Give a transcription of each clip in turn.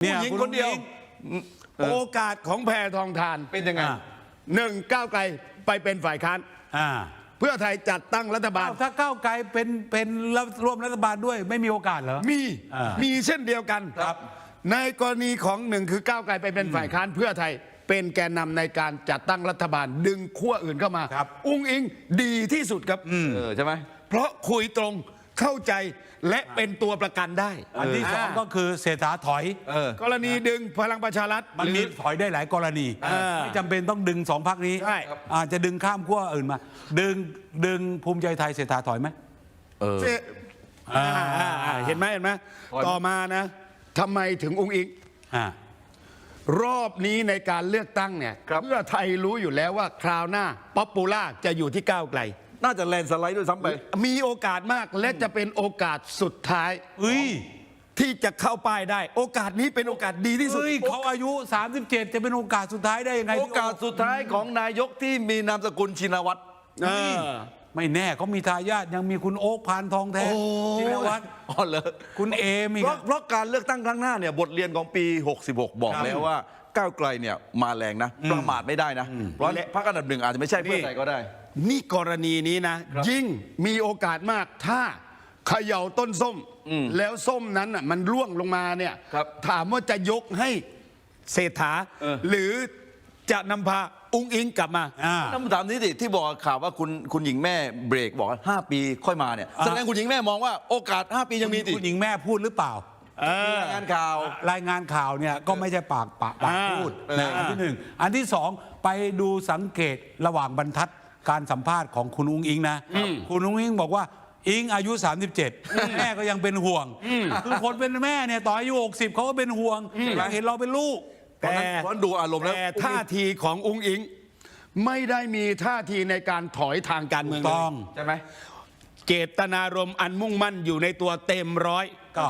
เนี่ยผู้หญิงคุณคนเดียวอุ้งโอกาสของแพทองทานเป็นยังไงอ่าหนึ่งก้าวไกลไปเป็นฝ่ายค้านอ่าเพื่อไทยจัดตั้งรัฐบาลอ้าวถ้าก้าวไกลเป็นเป็นรัฐร่วมรัฐบาลด้วย ไม่มีโอกาสเหรอมีอ่ามีมีเช่นเดียวกันครับ ในกรณีของหนึ่งคือก้าวไกลไปเป็นฝ่ายค้านเพื่อไทยเป็นแกนนำในการจัดตั้งรัฐบาลดึงขั้วอื่นเข้ามาครับอุ้งอิงดีที่สุดครับเออใช่ไหมเพราะคุยตรง เข้าใจและเป็นตัวประกันได้ อันที่สองก็คือเศรษฐาถอย เออ กรณีดึงพลังประชารัฐมันหรืมีอถอยได้หลายกรณีอ่าไม่จำเป็นต้องดึงสองพักนี้ใช่ อาจจะดึงข้ามขั้วอื่นมา ดึงดึงภูมิใจไทยเศรษฐาถอยไหมเออเจ๊อ่าอ่าอ่าเห็นไหมเห็นไหมถอยต่อมานะทำไมถึงอุ้งอิง อ่า รอบนี้ในการเลือกตั้งเนี่ยครับเพื่อไทยรู้อยู่แล้วว่าคราวหน้าป๊อปปูล่าจะอยู่ที่ก้าวไกล น่าจะแลนด์สไลด์ด้วยซ้ำไปมีโอกาสมากและจะเป็นโอกาสสุดท้ายเฮ้ยที่จะเข้าป้ายได้ โอกาสนี้เป็นโอกาสดีที่สุดเฮ้ยเขาอายุ 37 จะเป็นโอกาสสุดท้ายได้ยังไง โอกาสสุดท้ายของนายกที่มีนามสกุลชินวัตรเออไม่แน่เขามีทายาทยังมีคุณโอ๊คพานทองแท้ชินวัตรอ๋อเหรอคุณเอมีเพราะเพราะการเลือกตั้งครั้งหน้าเนี่ยบทเรียนของปี 66 บอกแล้วว่าก้าวไกลเนี่ยมาแรงนะประมาทไม่ได้นะเพราะพรรคอันดับหนึ่งอาจจะไม่ใช่เพื่อไทยก็ได้ นี่กรณีนี้นะ ยิ่งมีโอกาสมากถ้าเขย่าต้นส้ม แล้วส้มนั้นน่ะมันร่วงลงมาเนี่ยครับถามว่าจะยกให้เศรษฐาเออหรือจะนำพาอุ้งอิงกลับมาอ่าคำถามนี้สิที่บอกข่าวว่าคุณคุณหญิงแม่เบรกบอกว่า5ปีค่อยมาเนี่ยอ่าแสดงคุณหญิงแม่มองว่าโอกาส 5 ปียังมีติคุณหญิงแม่พูดหรือเปล่ามีรายงานข่าวรายงานข่าวเนี่ยก็ไม่ใช่ปากปากปากอ่าพูดนะอ่าอันที่หนึ่งอันที่สองไปดูสังเกตระหว่างบรรทัด การสัมภาษณ์ของคุณอุ้งอิงนะ คุณอุ้งอิงบอกว่าอิงอายุ 37 แม่ก็ยังเป็นห่วง คือคนเป็นแม่เนี่ยต่ออายุ 60เขาก็เป็นห่วงอยากเห็นเราเป็นลูกเพราะฉะนั้นเพราะฉะนั้นดูอารมณ์แล้วแต่ท่าทีของอุ้งอิง ไม่ได้มีท่าทีในการถอยทางการเมืองเลยต้องใช่ไหมเจตนารมณ์อันมุ่งมั่นอยู่ในตัวเต็มร้อยก็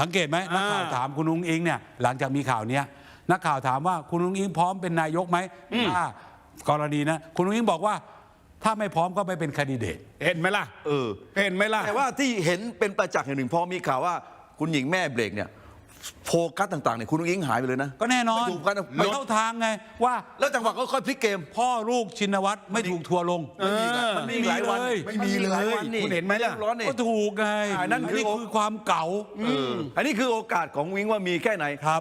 สังเกตไหมนักข่าวอ่าถามคุณอุ้งอิงเนี่ยหลังจากมีข่าวเนี้ยนักข่าวถามว่าคุณอุ้งอิงพร้อมเป็นนายกไหมถ้ากรณีนะคุณอุ้งอิงบอกว่า ถ้าไม่พร้อมก็ไม่เป็นแคนดิเดตเห็นไหมล่ะเออ เห็นไหมล่ะ แต่ว่าที่เห็นเป็นประจักษ์อย่างหนึ่งพอมีข่าวว่า คุณหญิงแม่เบรกเนี่ยโฟกัสต่างๆเนี่ยคุณอุ้งอิงหายไปเลยนะก็แน่นอนไม่ถูกกันไม่เข้าทางไงว่า แล้วจังหวะก็ค่อยพลิกเกม พ่อลูกชินวัตรไม่ถูกทัวร์ลง เออมันมีอีกหลายวันเลยไม่มีเลยนหาวันนี่คุณเห็นไหมล่ะรียบร้อนนี่ ก็ถูกไงอ่านั่นคือคือความเก่าเอออันนี้คือโอกาสของวิงว่ามีแค่ไหน ครับ